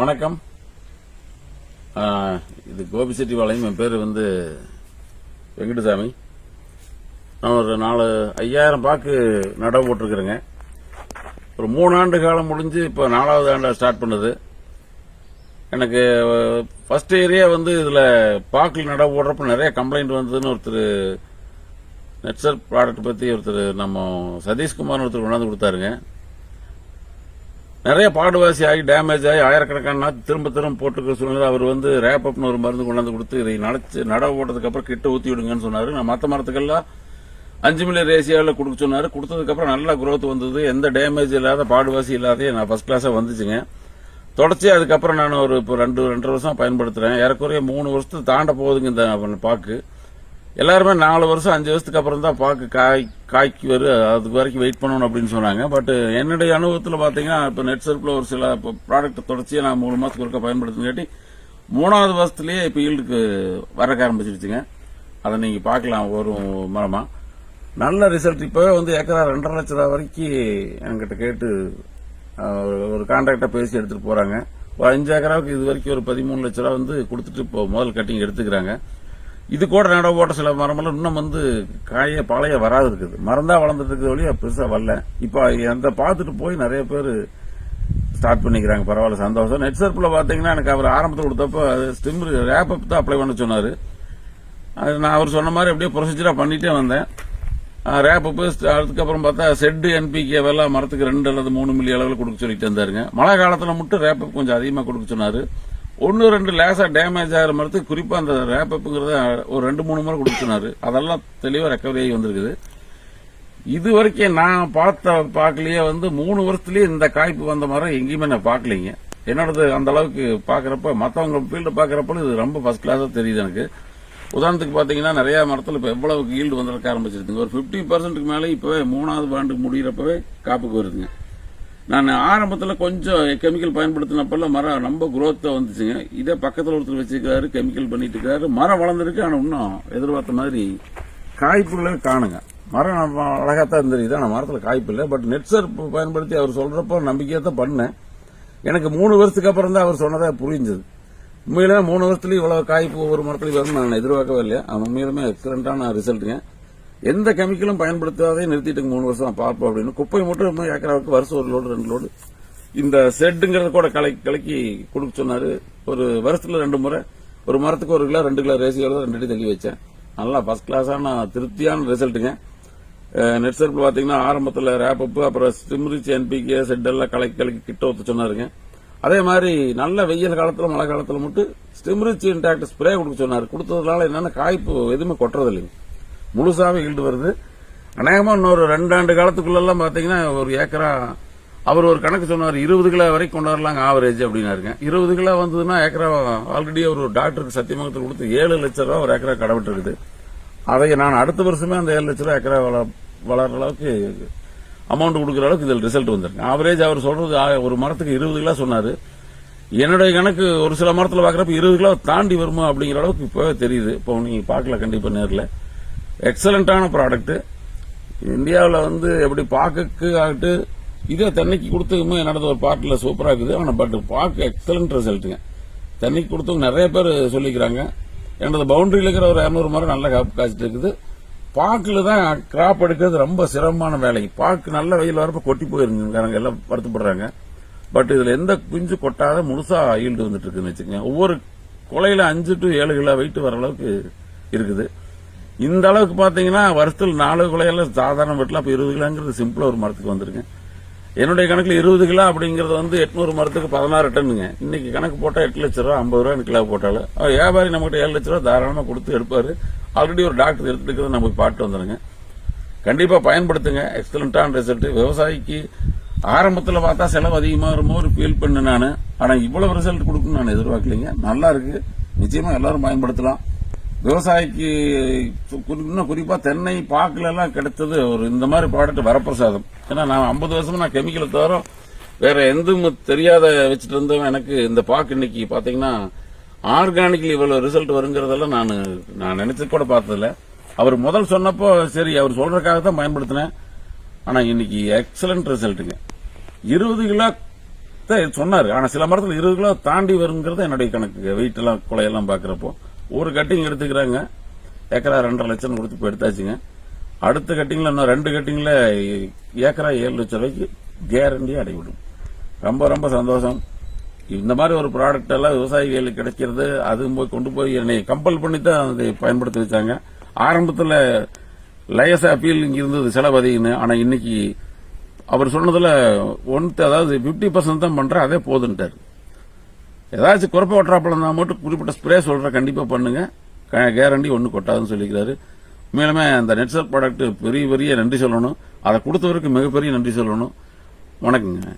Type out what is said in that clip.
வணக்கம். இது இது கோபிச்செட்டிபாளையம் என் பேர் வந்து வெங்கடசாமி. நான் ஒரு நாலு ஐயாயிரம் பாக்கு நடவு போட்டிருக்கிறேங்க. ஒரு மூணு ஆண்டு காலம் முடிஞ்சு இப்போ நாலாவது ஆண்டை ஸ்டார்ட் பண்ணுது. எனக்கு ஃபர்ஸ்ட் ஏரியா வந்து இதில் பாக்கில் நடவு போடுறப்ப நிறைய கம்ப்ளைண்ட் வந்ததுன்னு ஒருத்தர் நெட்சர் ப்ராடக்ட் பற்றி ஒருத்தர் நம்ம சதீஷ்குமார்னு ஒருத்தர் கொண்டாந்து கொடுத்தாருங்க. நிறைய பாடுவாசி ஆகி டேமேஜ் ஆகி ஆயிரக்கணக்கான நாத்து திரும்ப திரும்ப போட்டுக்கிற சூழ்நிலை அவர் வந்து ரேப்பப்னு ஒரு மருந்து கொண்டாந்து கொடுத்து இதை நடச்சு நடவு போட்டதுக்கு அப்புறம் கிட்ட ஊத்தி விடுங்கன்னு சொன்னாரு. நான் மற்ற மரத்துக்கெல்லாம் அஞ்சு மில்லியன் ரேசியாவில் கொடுக்க சொன்னாரு. கொடுத்ததுக்கு அப்புறம் நல்ல க்ரோத் வந்தது. எந்த டேமேஜ் இல்லாத பாடுவாசி இல்லாத நான் ஃபர்ஸ்ட் கிளாஸாக வந்துச்சுங்க. தொடர்ச்சி அதுக்கப்புறம் நான் ஒரு இப்போ ரெண்டு ரெண்டரை வருஷம் பயன்படுத்துறேன். ஏறக்குறைய மூணு வருஷத்துக்கு தாண்ட போகுதுங்க இந்த பாக்கு. எல்லாருமே நாலு வருஷம் அஞ்சு வருஷத்துக்கு அப்புறம் தான் பாக்கு காய் காய்க்கு வரும் அது வரைக்கும் வெயிட் பண்ணணும் அப்படின்னு சொன்னாங்க. பட் என்னுடைய அனுபவத்தில் பார்த்தீங்கன்னா இப்போ நெட் சர்ப்பில் ஒரு சில ப்ராடக்ட் தொடர்ச்சியாக நான் மூணு மாதத்துக்கு ஒருக்கா பயன்படுத்தினங்காட்டி மூணாவது வருஷத்துலேயே இப்போ ஈல்டுக்கு வரக்க ஆரம்பிச்சிருச்சுங்க. அதை நீங்கள் பார்க்கலாம் ஒரு மரமாக நல்ல ரிசல்ட் இப்போவே வந்து ஏக்கரா ரெண்டரை லட்ச ரூபா வரைக்கும் என்கிட்ட கேட்டு ஒரு- கான்ட்ராக்டாக பேசி எடுத்துகிட்டு போகிறாங்க ஒரு அஞ்சு ஏக்கராவுக்கு இது வரைக்கும் ஒரு பதிமூணு லட்ச ரூபா வந்து கொடுத்துட்டு இப்போ முதல் கட்டிங் எடுத்துக்கிறாங்க. இது கூட நட போட்ட சில மரமெல்லாம் இன்னும் வந்து காய பழைய வராது இருக்குது. மறந்தா வளர்ந்துட்டு வழியா பெருசா வரல. இப்போ அந்த பார்த்துட்டு போய் நிறைய பேர் ஸ்டார்ட் பண்ணிக்கிறாங்க. பரவாயில்ல சந்தோஷம். நெட் சர்ப்பில் பார்த்தீங்கன்னா எனக்கு அவர் ஆரம்பத்தில் கொடுத்தப்ப ஸ்டிம் ரேப் அப் தான் அப்ளை பண்ண சொன்னார். அது நான் அவர் சொன்ன மாதிரி அப்படியே ப்ரொசீஜராக பண்ணிட்டே வந்தேன். ரேப் அப் அதுக்கப்புறம் பார்த்தா செட்டு என்பிகே எல்லாம் மரத்துக்கு ரெண்டு அல்லது மூணு மில்லி அளவில் கொடுக்க சொல்லிட்டு இருந்தாருங்க மழை காலத்தில் மட்டும் ரேப் அப் கொஞ்சம் அதிகமாக கொடுக்க சொன்னார். ஒன்று ரெண்டு லேசாக டேமேஜ் ஆகிற மரத்துக்கு குறிப்பாக அந்த ரேப் அப்புங்கிறத ஒரு ரெண்டு மூணு முறை கொடுத்துனாரு அதெல்லாம் தெளிவாக ரெக்கவரி ஆகி வந்திருக்குது. இது வரைக்கும் நான் பார்த்த பார்க்கலையே வந்து மூணு வருஷத்துலயே இந்த காய்ப்பு வந்த மரம் எங்கேயுமே நான் பார்க்கலைங்க. என்னோடது அந்த அளவுக்கு பார்க்குறப்ப மற்றவங்க ஃபீல்டு பார்க்கறப்ப இது ரொம்ப ஃபர்ஸ்ட் கிளாஸாக தெரியுது எனக்கு. உதாரணத்துக்கு பார்த்தீங்கன்னா நிறைய மரத்தில் இப்போ எவ்வளவு ஈல்டு வந்திருக்க ஆரம்பிச்சிருக்குங்க. ஒரு 50% பர்சன்ட்டுக்கு மேலே இப்போவே மூணாவது ஆண்டு முடிகிறப்பவே காப்புக்கு வருதுங்க. நான் ஆரம்பத்தில் கொஞ்சம் கெமிக்கல் பயன்படுத்தினப்பெல்லாம் மரம் ரொம்ப குரோத்தாக வந்துச்சுங்க. இதே பக்கத்தில் ஒருத்தர் வச்சிருக்காரு கெமிக்கல் பண்ணிட்டு இருக்காரு. மரம் வளர்ந்துருக்கு ஆனால் இன்னும் எதிர்பார்த்த மாதிரி காய்ப்புகளே காணுங்க. மரம் நம்ம அழகா தான் இருந்தது ஆனால் மரத்தில் காய்ப்பு இல்லை. பட் நெட் பயன்படுத்தி அவர் சொல்கிறப்போ நம்பிக்கையாக தான் பண்ணேன். எனக்கு மூணு வருஷத்துக்கு அப்புறம் தான் அவர் சொன்னதாக புரிஞ்சது. உண்மையிலே மூணு வருஷத்துலேயும் இவ்வளோ காய்ப்பு ஒவ்வொரு மரத்துலையும் வரும்னு நான் எதிர்பார்க்கவே இல்லையா? அவன் உண்மையிலுமே எக்ஸலண்ட்டான ரிசல்ட்டுங்க எந்த கெமிக்கலும் பயன்படுத்தாதே நிறுத்திட்டு மூணு வருஷம் பார்ப்போம் அப்படின்னு. குப்பை மட்டும் ஏக்கராவுக்கு வருஷம் ஒரு லோடு ரெண்டு லோடு இந்த செட்டுங்கிறத கூட கலக்கி கலக்கி கொடுக்க சொன்னாரு. ஒரு வருஷத்துல ரெண்டு முறை. ஒரு மரத்துக்கு ஒரு கிலோ ரெண்டு கிலோ ரேசியோட ரெண்டு அடி தள்ளி வச்சேன். நல்லா ஃபர்ஸ்ட் கிளாஸான திருப்தியான ரிசல்ட்டுங்க நெட் சர்ப்பில் பார்த்தீங்கன்னா ஆரம்பத்தில் ரேப்பப்பு அப்புறம் ஸ்டிம்ரிச் என்பிகே செட்டெல்லாம் கலக்கி கலக்கி கிட்ட ஒத்து சொன்னாருங்க. அதே மாதிரி நல்ல வெயில் காலத்தில் மழை காலத்தில் மட்டும் ஸ்டிம்ரிச் இன்டாக்ட் ஸ்ப்ரே கொடுக்க சொன்னார். கொடுத்ததுனால என்னென்ன காய்ப்பு எதுவுமே கொட்டுறது இல்லைங்க முழுசாவே ஈல்டு வருது. அநேகமா இன்னொரு ரெண்டாண்டு காலத்துக்குள்ளெல்லாம் பாத்தீங்கன்னா ஒரு ஏக்கரா அவர் ஒரு கணக்கு சொன்னார் இருபது கிலோ வரைக்கும் கொண்டு வரலாங்க ஆவரேஜ் அப்படின்னாருங்க. இருபது கிலோ வந்ததுன்னா ஏக்கரா ஆல்ரெடி அவர் ஒரு டாக்டருக்கு சத்தியமங்கத்தில் கொடுத்து ஏழு லட்சம் ரூபா ஒரு ஏக்கரா கடவிட்டு அதை நான் அடுத்த வருஷமே அந்த ஏழு லட்ச ரூபா ஏக்கரா வளர்ற அளவுக்கு அமௌண்ட் கொடுக்குற அளவுக்கு இதில் ரிசல்ட் வந்திருக்கு. ஆவரேஜ் அவர் சொல்றது ஒரு மரத்துக்கு இருபது கிலோ சொன்னாரு. என்னுடைய கணக்கு ஒரு சில மரத்தில் பார்க்குறப்ப இருபது கிலோ தாண்டி வருமா அப்படிங்கிற அளவுக்கு இப்போவே தெரியுது. இப்போ நீங்கள் பார்க்கல கண்டிப்பாக நேரில். எக்ஸலண்டான ப்ராடக்ட் இந்தியாவில் வந்து எப்படி பாக்குக்கு ஆகட்டு இதே தென்னைக்கு கொடுத்ததுமே என்னோட ஒரு பாட்டில் சூப்பராக இருக்குது. ஆனால் பட் பாக்கு எக்ஸலண்ட் ரிசல்ட்டுங்க தென்னைக்கு கொடுத்தவங்க நிறைய பேர் சொல்லிக்கிறாங்க. எனது பவுண்டரியில் இருக்கிற ஒரு இரநூறு மரம் நல்லா காப்பு காய்ச்சிட்டு இருக்குது. பாக்கில் தான் கிராப் எடுக்கிறது ரொம்ப சிரமமான வேலை. பாக்கு நல்ல வெயில் வரப்ப கொட்டி போயிருங்க எல்லாம் வருத்தப்படுறாங்க. பட் இதில் எந்த குஞ்சு கொட்டாத முழுசாக ஈல்டு வந்துட்டு இருக்குன்னு வச்சுக்கோங்க. ஒவ்வொரு கொலையில் அஞ்சு டு ஏழு கிலோ வெயிட் வர அளவுக்கு இருக்குது. இந்த அளவுக்கு பாத்தீங்கன்னா வருஷத்தில் நாலு குலையெல்லாம் சாதாரண வீட்டில் அப்போ இருபது கிலோங்கிறது சிம்பிளா ஒரு மரத்துக்கு வந்திருக்கேன் என்னுடைய கணக்கில் இருபது கிலோ அப்படிங்கறது வந்து எட்நூறு மரத்துக்கு பதினாறு டன்னுங்க. இன்னைக்கு கணக்கு போட்டால் எட்டு லட்ச ரூபா ஐம்பது ரூபா கிலோ போட்டாலும். வியாபாரி நம்மகிட்ட ஏழு லட்ச ரூபா தாராளமாக கொடுத்து எடுப்பாரு. ஆல்ரெடி ஒரு டாக்டர் எடுத்துட்டு நம்ம பாட்டு வந்துருங்க. கண்டிப்பாக பயன்படுத்துங்க. எக்ஸலண்டான ரிசல்ட் விவசாயிக்கு ஆரம்பத்தில் பார்த்தா செலவு அதிகமாக வருமோ ஒரு ஃபீல் பண்ணு நான். ஆனால் இவ்வளவு ரிசல்ட் கொடுக்குன்னு நான் எதிர்பார்க்கலைங்க. நல்லா இருக்கு. நிச்சயமாக எல்லாரும் பயன்படுத்தலாம். விவசாயிக்கு இன்னும் குறிப்பா தென்னை பாக்குல எல்லாம் கிடைத்தது ஒரு இந்த மாதிரி ப்ராடக்ட் வரப்பிரசாதம். ஏன்னா நான் ஐம்பது வருஷமா நான் கெமிக்கலை தவிர வேற எந்த தெரியாத வச்சுட்டு இருந்தவன் எனக்கு இந்த பாக்கு இன்னைக்கு பாத்தீங்கன்னா ஆர்கானிக்லி இவ்வளவு ரிசல்ட் வருங்கிறதெல்லாம் நான் நான் நினைச்சு கூட பார்த்ததில்ல. அவர் முதல் சொன்னப்போ சரி அவர் சொல்றதுக்காக தான் பயன்படுத்தினேன். ஆனா இன்னைக்கு எக்ஸலண்ட் ரிசல்ட்டுங்க இருபது கிலோ தான் சொன்னாரு. ஆனா சில மரத்தில் இருபது கிலோ தாண்டி வருங்கிறது என்னுடைய கணக்கு. வெயிட் எல்லாம் குலையெல்லாம் பாக்குறப்போ ஒரு கட்டிங் எடுத்துக்கிறாங்க. ஏக்கரா ரெண்டரை லட்சம் கொடுத்து இப்போ எடுத்தாச்சுங்க. அடுத்த கட்டிங்கில் இன்னும் ரெண்டு கட்டிங்கில் ஏக்கரா ஏழு லட்சம் ரூபாய்க்கு கேரண்டியாக அடைவிடும். ரொம்ப ரொம்ப சந்தோஷம். இந்த மாதிரி ஒரு ப்ராடக்ட் எல்லாம் விவசாயிகளுக்கு கிடைக்கிறது அதுவும் போய் கொண்டு போய் என்னை கம்பல் பண்ணி தான் அதை பயன்படுத்தி வச்சாங்க. ஆரம்பத்தில் லயஸ் அப்பீல் இங்கே இருந்தது செலவு அதிகம்னு ஆனால் இன்னைக்கு அவர் சொன்னதில் ஒன் அதாவது 50% பர்சன்ட் தான் பண்ணுறேன் அதே போதுன்ட்டார். ஏதாச்சும் குறைப்ப ஒட்டுறாப்பழம் தான் மட்டும் குறிப்பிட்ட ஸ்ப்ரே சொல்கிற கண்டிப்பாக பண்ணுங்க. கேரண்டி ஒன்றும் கொட்டாதுன்னு சொல்லிக்கிறாரு. மேலுமே அந்த நெட்சல் ப்ராடக்ட் பெரிய பெரிய நன்றி சொல்லணும். அதை கொடுத்தவருக்கு மிகப்பெரிய நன்றி சொல்லணும். வணக்கங்க.